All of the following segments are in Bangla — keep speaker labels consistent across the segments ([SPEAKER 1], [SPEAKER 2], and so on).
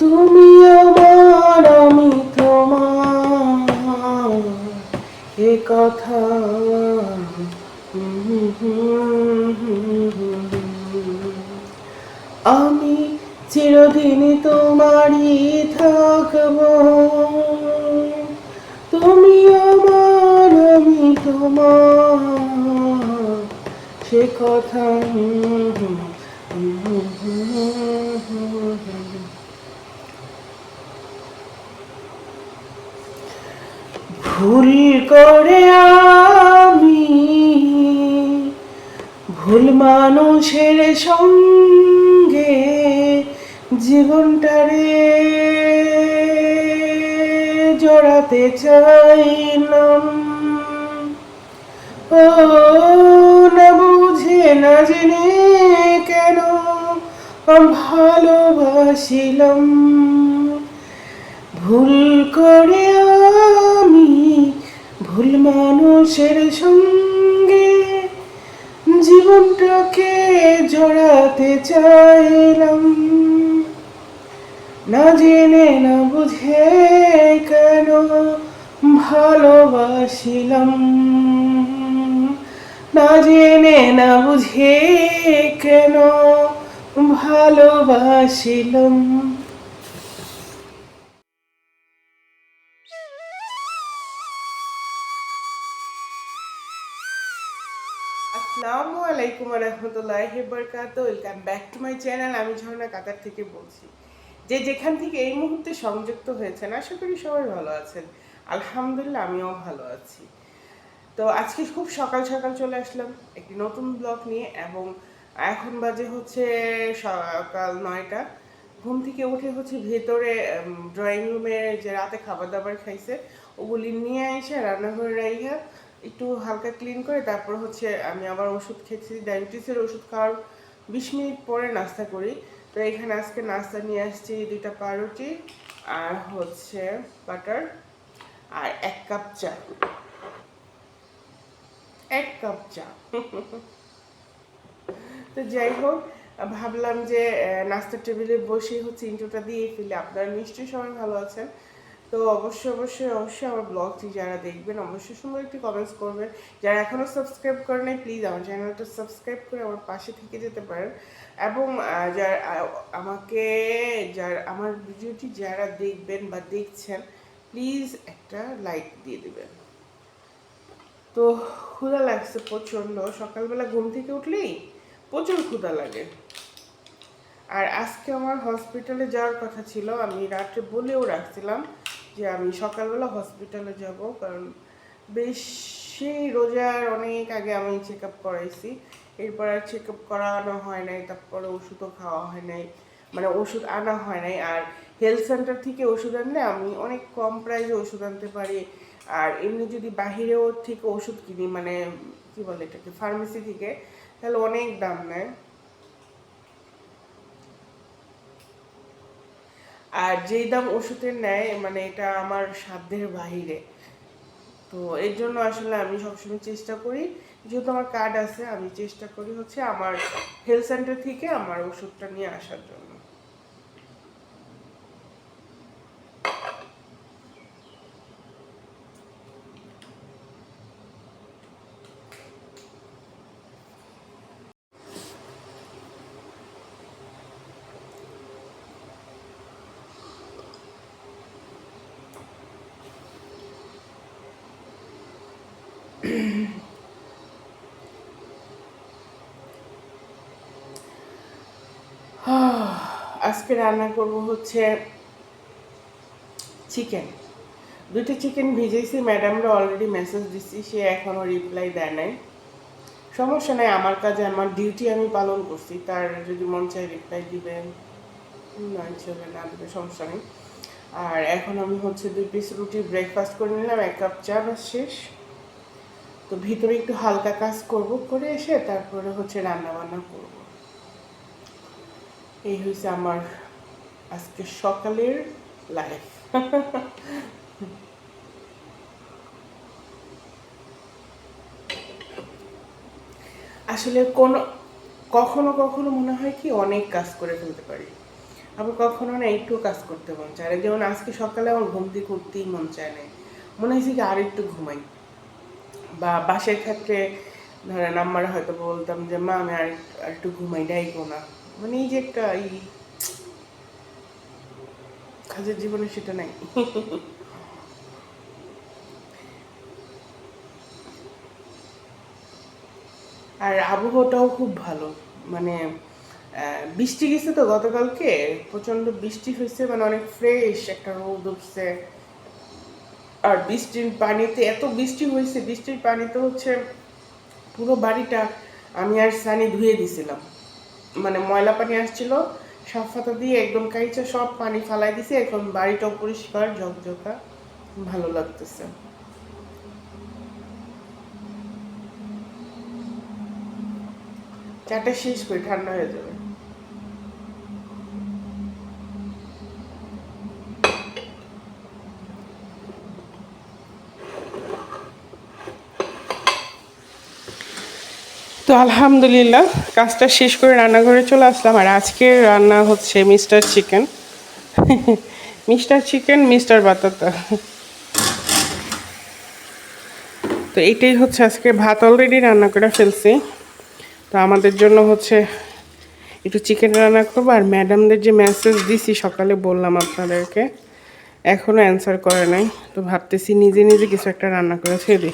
[SPEAKER 1] তুমি আমার, আমি তোমার। এ কথা আমি চিরদিন তোমারই থাকব। তুমি আমার, আমি তোমার। সে কথা ভুল করে আমি, ভুল মানুষের সঙ্গে জীবনটারে জড়াতে চাইলাম ও না বুঝে না জেনে কেন ভালোবাসিলাম? ভুল করে ভুল মানুষের সঙ্গে জীবনটাকে জড়াতে চাইলাম। না জেনে, না বুঝে কেন ভালোবাসিলাম। না জেনে, না বুঝে কেন ভালোবাসিলাম। আলাইকুম রহমতুল্লাহ বরকাত welcome back to my channel আমি ঝর্ণা কাতার থেকে বলছি। যে যেখান থেকে এই মুহূর্তে সংযুক্ত হয়েছেন, আশা করি সবাই ভালো আছেন। আলহামদুলিল্লাহ, আমিও ভালো আছি। তো আজকে খুব সকাল সকাল চলে আসলাম একটি নতুন ব্লগ নিয়ে, এবং এখন বাজে হচ্ছে সকাল নয়টা। ঘুম থেকে উঠে হচ্ছে ভেতরে ড্রয়িং রুমে যে রাতে খাবার দাবার খাইছে, ওগুলি নিয়ে এসে রান্নাঘরে রাইহা একটু হালকা ক্লিন করে, তারপর হচ্ছে আমি আবার ওষুধ খেয়েছি ডায়াবেটিসের ওষুধ খাওয়ার বিশ মিনিট পরে নাস্তা করি। তো এখানে আজকে নাস্তা নিয়ে আসছি দুইটা পাউরুটি আর হচ্ছে বাটার আর এক কাপ চা। এক কাপ চা। তো যাই হোক, ভাবলাম যে নাস্তার টেবিলে বসে হচ্ছে ইন্ট্রোটা দিয়ে ফেলে। আপনারা নিশ্চয়ই সবাই ভালো আছেন। তো অবশ্যই অবশ্যই অবশ্যই আমার ব্লগটি যারা দেখবেন, অবশ্যই সুন্দর একটি কমেন্টস করবেন। যারা এখনও সাবস্ক্রাইব করে নাই প্লিজ আমার চ্যানেলটা সাবস্ক্রাইব করে আমার পাশে থেকে যেতে পারেন। এবং যার আমাকে, যার, আমার ভিডিওটি যারা দেখবেন বা দেখছেন প্লিজ একটা লাইক দিয়ে দেবেন। তো ক্ষুধা লাগছে প্রচণ্ড। সকালবেলা ঘুম থেকে উঠলেই প্রচুর ক্ষুধা লাগে। আর আজকে আমার হসপিটালে যাওয়ার কথা ছিল, আমি রাত্রে বলেও রাখছিলাম যে আমি সকালবেলা হসপিটালে যাব, কারণ বেশি রোজার অনেক আগে আমি চেক আপ করাইছি। এরপর আর চেক আপ করানো হয় নাই, তারপরে ওষুধও খাওয়া হয় নাই মানে ওষুধ আনা হয় নাই। আর হেলথ সেন্টার থেকে ওষুধ আনলে আমি অনেক কম প্রাইসে ওষুধ আনতে পারি। আর এমনি যদি বাহিরেও থেকে ওষুধ কিনি মানে কি বলে এটাকে ফার্মেসি থেকে, তাহলে অনেক দাম নেয়। আর যেই দাম ওষুধের নেয় মানে এটা আমার সাধ্যের বাহিরে। তো এর জন্য আসলে আমি সবসময় চেষ্টা করি, যেহেতু আমার কার্ড আছে, আমি চেষ্টা করি হচ্ছে আমার হেলথ সেন্টার থেকে আমার ওষুধটা নিয়ে আসার জন্য। আজকে রান্না করব হচ্ছে চিকেন দুটো চিকেন ভিজেছি ম্যাডামরা অলরেডি মেসেজ দিচ্ছি সে এখনও রিপ্লাই দেয় নাই। সমস্যা নাই, আমার কাজে আমার ডিউটি আমি পালন করছি, তার যদি মন চায় রিপ্লাই দিবেন। না চলে না দেবে সমস্যা নেই। আর এখন আমি হচ্ছে দুই পিস রুটি ব্রেকফাস্ট করে নিলাম, এক কাপ চা শেষ। তো ভিতরে একটু হালকা কাজ করব, করে এসে তারপরে হচ্ছে রান্না বান্না করব। এই হয়েছে আমার আজকে সকালের লাইফ আসলে কোনো, কখনো কখনো মনে হয় কি অনেক কাজ করে ফেলতে পারি। আবার কখনো না একটু কাজ করতে মন চায় না। যেমন আজকে সকালে আমার ঘুম দিয়ে করতেই মন চায় না। মনে হয়েছে কি আর একটু ঘুমাই। বা বাসের ক্ষেত্রে ধরেন আমার হয়তো বলতাম যে, মা, আমি আর একটু ঘুমাই, ডাইকো না। মানে এই যে একটা এই কাজের জীবনে সেটা নাই। আর আবহাওয়াটাও খুব ভালো। মানে বৃষ্টি গেছে তো গতকালকে প্রচণ্ড বৃষ্টি হয়েছে মানে অনেক ফ্রেশ একটা রোদ উঠছে। আর বৃষ্টির পানিতে, এত বৃষ্টি হয়েছে, বৃষ্টির পানিতে হচ্ছে পুরো বাড়িটা আমি আর সানি ধুয়ে দিছিলাম। মানে ময়লা পানি আসছিল, সব ফাতা দিয়ে একদম কাইচা সব পানি ফালাই দিছে, এখন বাড়িটাও পরিষ্কার, ঝকঝকা, ভালো লাগতেছে। চাটা শেষ করে, ঠান্ডা হয়ে যাবে। তো আলহামদুলিল্লাহ, কাজটা শেষ করে রান্নাঘরে চলে আসলাম। আর আজকের রান্না হচ্ছে mister chicken. Mister chicken, mister বাতাতা তো এটাই হচ্ছে আজকে। ভাত অলরেডি রান্না করে ফেলছি। তো আমাদের জন্য হচ্ছে একটু চিকেন রান্না করব। আর ম্যাডামদের যে মেসেজ দিছি, সকালে বললাম আপনাদেরকে। এখনও অ্যান্সার করে নাই। তো ভাবতেছি নিজে নিজে কিছু একটা রান্না করে ছেড়ে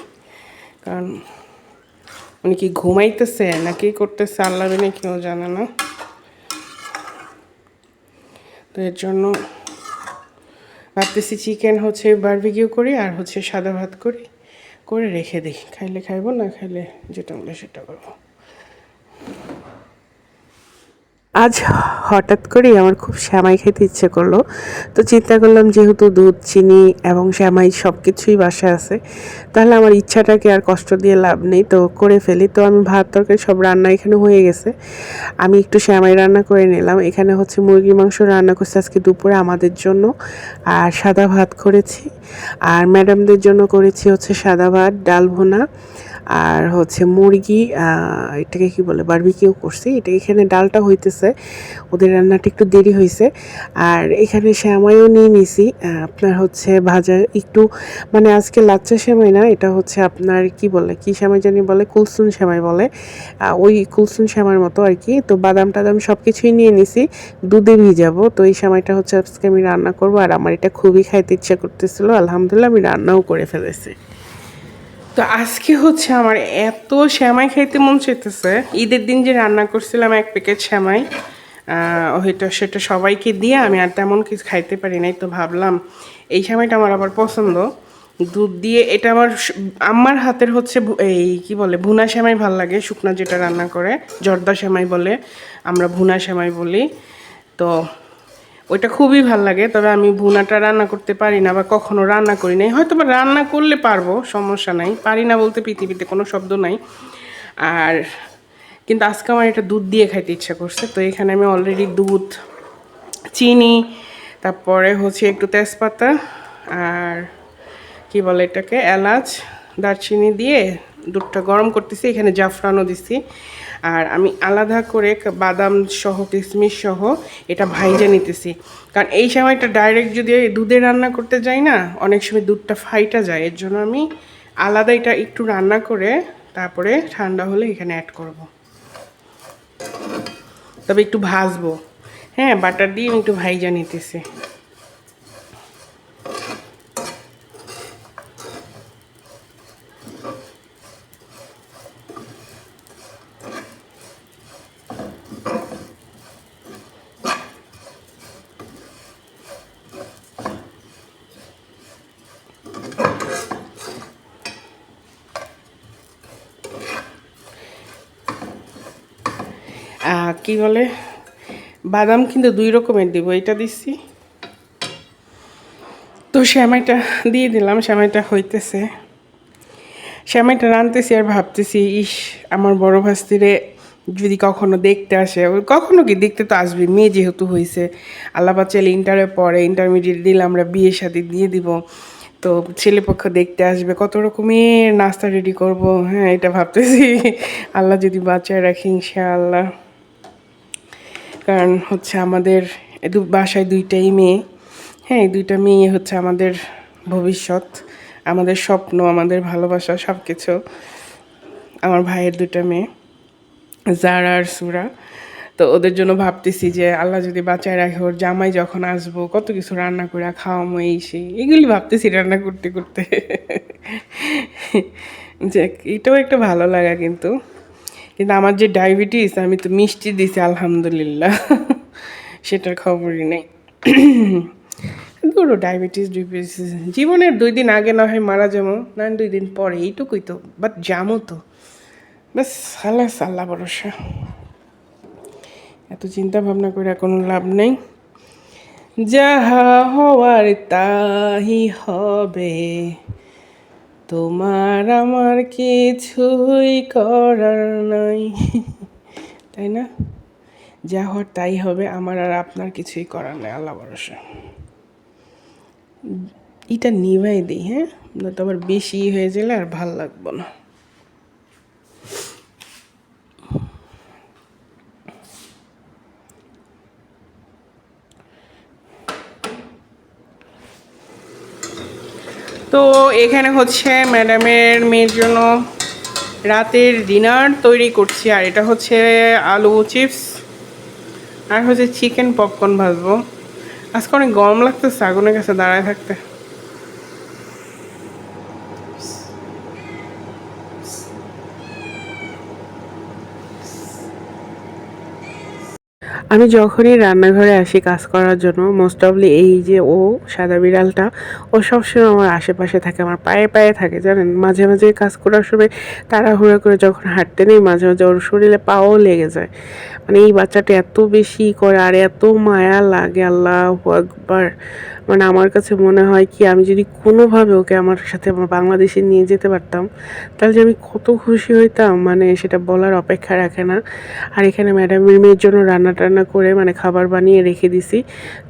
[SPEAKER 1] কারণ উনি কি ঘুমাইতেছে নাকি করতেছে আল্লাহ বিনে কেউ জানে না। তো এর জন্য ভাবতেছি চিকেন হচ্ছে বারবিকিউ করি আর হচ্ছে সাদা ভাত করি, করে রেখে দিই। খাইলে খাইবো, না খাইলে যেটা বলে সেটা করব। আজ হঠাৎ করেই আমার খুব শ্যামাই খেতে ইচ্ছে করল। তো চিন্তা করলাম যেহেতু দুধ, চিনি এবং শ্যামাই সব কিছুই বাসায় আছে, তাহলে আমার ইচ্ছাটাকে আর কষ্ট দিয়ে লাভ নেই। তো করে ফেলি। তো আমি ভাত, তরকারি সব রান্না এখানে হয়ে গেছে। আমি একটু শ্যামাই রান্না করে নিলাম। এখানে হচ্ছে মুরগি মাংস রান্না করছি আজকে দুপুরে আমাদের জন্য। আর সাদা ভাত করেছি। আর ম্যাডামদের জন্য করেছি হচ্ছে সাদা ভাত, ডাল ভুনা। আর হচ্ছে মুরগি এটাকে কি বলে বারবিকিউ করছি। এটা এখানে ডালটা হইতেছে, ওদের রান্নাটা একটু দেরি হয়েছে আর এখানে শ্যামাইও নিয়ে নিছি আপনার হচ্ছে ভাজা একটু মানে আজকে লাচ্চা শ্যামাই না, এটা হচ্ছে আপনার কি বলে, কি শ্যামাই জানি বলে কুলসুন শ্যামাই বলে। ওই কুলসুন শ্যামার মতো আর কি। তো বাদাম টাদাম সব কিছুই নিয়ে নিছি, দুধে ভিজাবো। তো এই সময়টা হচ্ছে আজকে আমি রান্না করব, আর আমার এটা খুবই খাইতে ইচ্ছা করতেছিল। আলহামদুলিল্লাহ আমি রান্নাও করে ফেলেছি। তো আজকে হচ্ছে আমার এত শ্যামাই খাইতে মন চাইতেছে। ঈদের দিন যে রান্না করছিলাম এক প্যাকেট শ্যামাই হয়তো সেটা সবাইকে দিয়ে আমি আর তেমন কিছু খাইতে পারি নাই, তো ভাবলাম এই শ্যামাইটা আমার আবার পছন্দ। দুধ দিয়ে এটা আমার আমার হাতের হচ্ছে এই কি বলে, ভুনা শ্যামাই ভালো লাগে, শুকনা যেটা রান্না করে, জর্দা শ্যামাই বলে, আমরা ভুনা শ্যামাই বলি। তো ওইটা খুবই ভালো লাগে, তবে আমি ভুনাটা রান্না করতে পারি না বা কখনো রান্না করি নাই। হয়তো বা রান্না করলে পারব, সমস্যা নাই। পারি না বলতে পৃথিবীতে কোনো শব্দ নাই। আর কিন্তু আজকে আমার এটা দুধ দিয়ে খাইতে ইচ্ছা করছে, তো এখানে আমি অলরেডি দুধ, চিনি, তারপরে হচ্ছে একটু তেজপাতা আর কি বলে এটাকে, এলাচ, দারচিনি দিয়ে দুধটা গরম করতেছি। এখানে জাফরানও দিছি। আর আমি আলাদা করে বাদাম সহ কিশমিশ সহ এটা ভাইজা নিতেছি। কারণ এই সময়টা ডাইরেক্ট যদি দুধে রান্না করতে যাই না, অনেক সময় দুধটা ফাইটা যায়। এর জন্য আমি আলাদা এটা একটু রান্না করে তারপরে ঠান্ডা হলে এখানে অ্যাড করব। তবে একটু ভাজবো। হ্যাঁ বাটার দিয়ে আমি একটু ভাইজা নিতেছি। কি বলে? বাদাম কিন্তু দুই রকমের দিব, এটা দিচ্ছি তো শ্যামাইটা দিয়ে দিলাম শ্যামাইটা হইতেছে। শ্যামাইটা রানতেছি আর ভাবতেছি, ইস, আমার বড় ভাস্তিরে যদি কখনো দেখতে আসে কখনো কি দেখতে তো আসবে, মেয়ে যেহেতু হয়েছে আল্লাহ চাইলে ইন্টারে পরে, ইন্টারমিডিয়েট দিলে আমরা বিয়ে সাথে দিয়ে দিব। তো ছেলেপক্ষ দেখতে আসবে, কত রকমের নাস্তা রেডি করব হ্যাঁ এটা ভাবতেছি। আল্লাহ যদি বাঁচায় রাখি, ইনশাআল্লাহ। কারণ হচ্ছে আমাদের বাসায় দুইটাই মেয়ে। হ্যাঁ এই দুইটা মেয়ে হচ্ছে আমাদের ভবিষ্যৎ, আমাদের স্বপ্ন, আমাদের ভালোবাসা সব কিছু আমার ভাইয়ের দুইটা মেয়ে, জারা আর সুরা। তো ওদের জন্য ভাবতেছি যে আল্লাহ যদি বাঁচায় রাখে, ওর জামাই যখন আসব, কত কিছু রান্না করে খাওয়ামো, এই সেই। এগুলি ভাবতেছি রান্না করতে করতে। যে এটাও একটা ভালো লাগা কিন্তু। কিন্তু আমার যে ডায়াবেটিস, আমি তো মিষ্টি দিছি, আলহামদুলিল্লাহ। সেটার খবরই নেই। ধরো ডায়াবেটিস ডায়াবেটিস, জীবনের দুই দিন আগে না হয় মারা যাব, না দুই দিন পরে, এইটুকুই তো, বাট জামো তো। ব্যাস, আল্লাহ আল্লাহ ভরসা। এত চিন্তা ভাবনা করে কোনো লাভ নেই। যাহা হওয়ার তাহি হবে। তোমার আমার কিছুই করার নাই। তাই না? যা হওয়ার তাই হবে, আমার আর আপনার কিছুই করার নাই, আল্লাহ ভরসা। এটা নিভাই দিই হ্যাঁ? তো আবার বেশি হয়ে গেলে আর ভালো লাগবো না। তো এখানে হচ্ছে ম্যাডামের মেয়ের জন্য রাতের ডিনার তৈরি করছি, আর এটা হচ্ছে আলু চিপস আর হচ্ছে চিকেন পপকর্ন ভাজবো। আজকে অনেক গরম লাগতেছে, আগুনের কাছে দাঁড়ায় থাকতে। আমি যখনই রান্নাঘরে আসি কাজ করার জন্য মোস্ট অফলি এই যে ও, সাদা বিড়ালটা, ও সবসময় আমার আশেপাশে থাকে, আমার পায়ে পায়ে থাকে, জানেন? মাঝে মাঝে কাজ করার সময় তাড়াহুড়া করে যখন হাঁটতে নেই, মাঝে মাঝে ওর শরীরে পাও লেগে যায়। মানে এই বাচ্চাটা এত বেশি করে আর এত মায়া লাগে, আল্লাহ একবার মানে আমার কাছে মনে হয় কি, আমি যদি কোনোভাবে ওকে আমার সাথে আমার বাংলাদেশে নিয়ে যেতে পারতাম, তাহলে যে আমি কত খুশি হইতাম মানে সেটা বলার অপেক্ষা রাখে না। আর এখানে ম্যাডামের মেয়ের জন্য রান্না টান্না করে মানে খাবার বানিয়ে রেখে দিছি।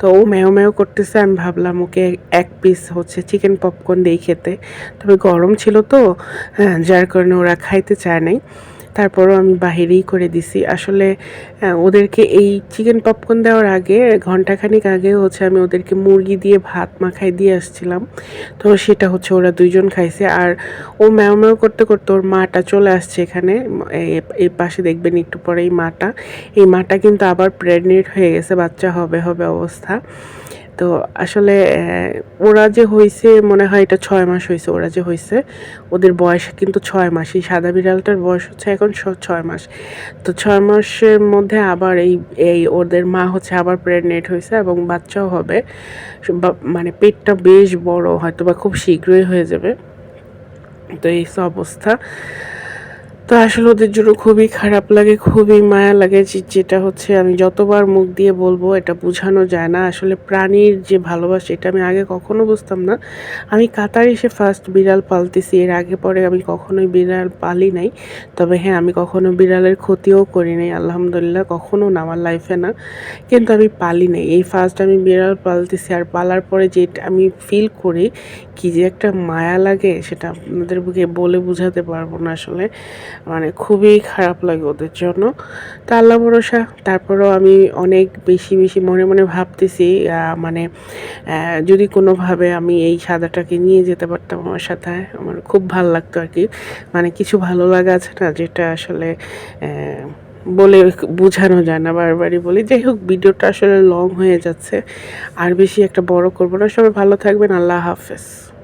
[SPEAKER 1] তো ও ম্যাও ম্যাও করতেছে, আমি ভাবলাম ওকে এক পিস হচ্ছে চিকেন পপকর্ন দিয়ে খেতে। তবে গরম ছিল তো হ্যাঁ যার কারণে ওরা খাইতে চায় নাই। তারপরও আমি বাহিরেই করে দিছি। আসলে ওদেরকে এই চিকেন পপকর্ন দেওয়ার আগে ঘন্টাখানিক আগে হচ্ছে আমি ওদেরকে মুরগি দিয়ে ভাত মাখাই দিয়ে আসছিলাম। তো সেটা হচ্ছে ওরা দুইজন খাইছে। আর ও ম্যাও ম্যাও করতে করতে ওর মাটা চলে আসছে এখানে। এই পাশে দেখবেন একটু পরে এই মাটা। এই মাটা কিন্তু আবার প্রেগনেন্ট হয়ে গেছে, বাচ্চা হবে হবে অবস্থা। তো আসলে ওরা যে হয়েছে মনে হয় এটা ছয় মাস হয়েছে ওরা যে হয়েছে ওদের বয়স কিন্তু ছয় মাস। এই সাদা বিড়ালটার বয়স হচ্ছে এখন ছয় মাস। তো ছয় মাসের মধ্যে আবার এই এই ওদের মা হচ্ছে আবার প্রেগনেন্ট হয়েছে এবং বাচ্চাও হবে। মানে পেটটা বেশ বড় হয়তো বা খুব শীঘ্রই হয়ে যাবে। তো এই অবস্থা। তো আসলে ওদের জন্য খুবই খারাপ লাগে, খুবই মায়া লাগে যেটা হচ্ছে আমি যতবার মুখ দিয়ে বলব এটা বোঝানো যায় না। আসলে প্রাণীর যে ভালোবাসা এটা আমি আগে কখনো বুঝতাম না। আমি কাতার এসে ফার্স্ট বিড়াল পালতেছি, এর আগে পরে আমি কখনোই বিড়াল পালি নাই। তবে হ্যাঁ আমি কখনো বিড়ালের ক্ষতিও করি নাই, আলহামদুলিল্লাহ কখনো না, আমার লাইফে না। কিন্তু আমি পালি নাই। এই ফার্স্ট আমি বিড়াল পালতেছি আর পালার পরে যে আমি ফিল করি কি যে একটা মায়া লাগে সেটা আপনাদের বুকে বলে বোঝাতে পারব না আসলে। মানে খুবই খারাপ লাগে ওদের জন্য। তা আল্লাহ ভরসা, তারপরেও আমি অনেক বেশি বেশি মনে মনে ভাবতেছি মানে যদি কোনোভাবে আমি এই সাদাটাকে নিয়ে যেতে পারতাম আমার সাথে, আমার খুব ভালো লাগতো আর কি। মানে কিছু ভালো লাগা আছে না, যেটা আসলে বলে বোঝানো যায় না বারবারই বলি। যাই হোক, ভিডিওটা আসলে লং হয়ে যাচ্ছে। আর বেশি একটা বড় করব না। সবাই ভালো থাকবেন। আল্লাহ হাফেজ।